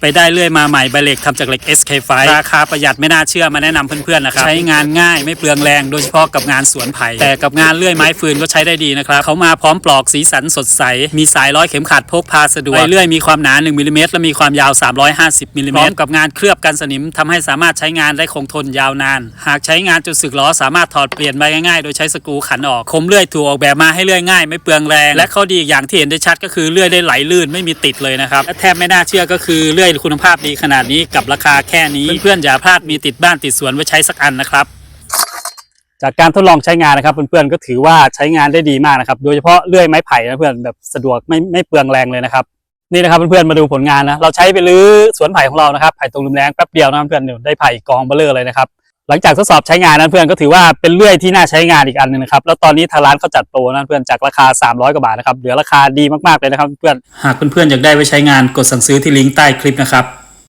ไปได้เลื่อยมาใหม่ใบเหล็กทำจากเหล็ก SK5 ราคาประหยัดไม่น่าเชื่อมาแนะนำเพื่อนๆนะครับ ใช้งานง่ายไม่เปลืองแรงโดยเฉพาะกับงานสวนไผ่แต่กับงานเลื่อยไม้ฟืนก็ใช้ได้ดีนะครับเขามาพร้อมปลอกสีสันสดใส มีสายร้อยเข็มขัดพกพาสะดวกใบเลื่อยมีความหนา 1มิลลิเมตรและมีความยาว 350มิลลิเมตรพร้อมกับงานเคลือบกันสนิมทำให้สามารถใช้งานได้คงทนยาวนาน หากใช้งานจนสึกล้อสามารถถอดเปลี่ยนใบง่ายๆ โดยใช้สกรูขันออกคมเลื่อยถูกออกแบบมาให้เลื่อยง่ายไม่เปลืองแรง และข้อดีอีกอย่างที่เห็นได้ชัดก็คือเลื่อยได้ไหลลื่นไม่มีติดเลยนะครับและแทบไม่น่าเชื่อก็คือเลื่อยคุณภาพดีขนาดนี้กับราคาแค่นี้ เพื่อนๆอย่าพลาดมีติดบ้านติดสวนไว้ใช้สักอันนะครับ จากการทดลองใช้งานนะครับเพื่อนๆก็ถือว่าใช้งานได้ดีมากนะครับ โดยเฉพาะเลื่อยไม้ไผ่นะเพื่อนแบบสะดวกไม่ไม่เปลืองแรงเลยนะครับนี่นะครับเพื่อนๆมาดูผลงานนะเราใช้ไปรื้อสวนไผ่ของเรานะครับไผ่ตรงลุมแรงแป๊บเดียวนะเพื่อนๆได้ไผ่กองเบลเลอร์เลยนะครับ หลังจากทดสอบใช้งานนั้นเพื่อนก็ถือว่าเป็นเลื่อยที่น่าใช้งานอีกอันหนึงนะครับ แล้วตอนนี้ทางร้านเขาจัดโปรนั้นเพื่อนจากราคา 300 กว่าบาทนะครับเหลือราคาดีมากๆเลยนะครับเพื่อนหากเพื่อนๆอยากได้ไว้ใช้งานกดสั่งซื้อที่ลิงก์ใต้คลิปนะครับ